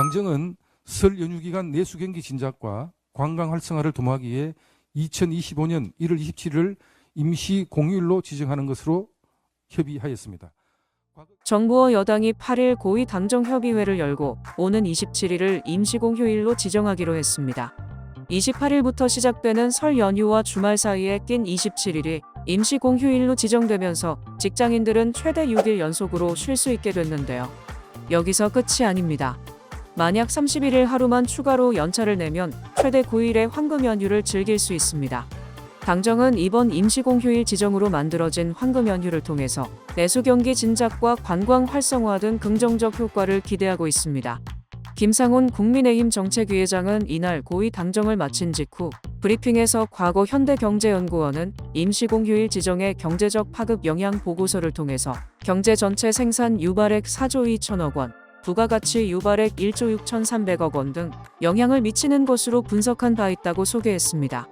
당정은 설 연휴 기간 내수 경기 진작과 관광 활성화를 도모하기 위해 2025년 1월 27일을 임시 공휴일로 지정하는 것으로 협의하였습니다. 정부와 여당이 8일 고위 당정협의회를 열고 오는 27일을 임시공휴일로 지정하기로 했습니다. 28일부터 시작되는 설 연휴와 주말 사이에 낀 27일이 임시공휴일로 지정되면서 직장인들은 최대 6일 연속으로 쉴 수 있게 됐는데요. 여기서 끝이 아닙니다. 만약 31일 하루만 추가로 연차를 내면 최대 9일의 황금 연휴를 즐길 수 있습니다. 당정은 이번 임시공휴일 지정으로 만들어진 황금 연휴를 통해서 내수 경기 진작과 관광 활성화 등 긍정적 효과를 기대하고 있습니다. 김상훈 국민의힘 정책위의장은 이날 고위 당정을 마친 직후 브리핑에서 과거 현대경제연구원은 임시공휴일 지정의 경제적 파급 영향 보고서를 통해서 경제 전체 생산 유발액 4조 2천억 원, 부가가치 유발액 1조 6천 3백억 원 등 영향을 미치는 것으로 분석한 바 있다고 소개했습니다.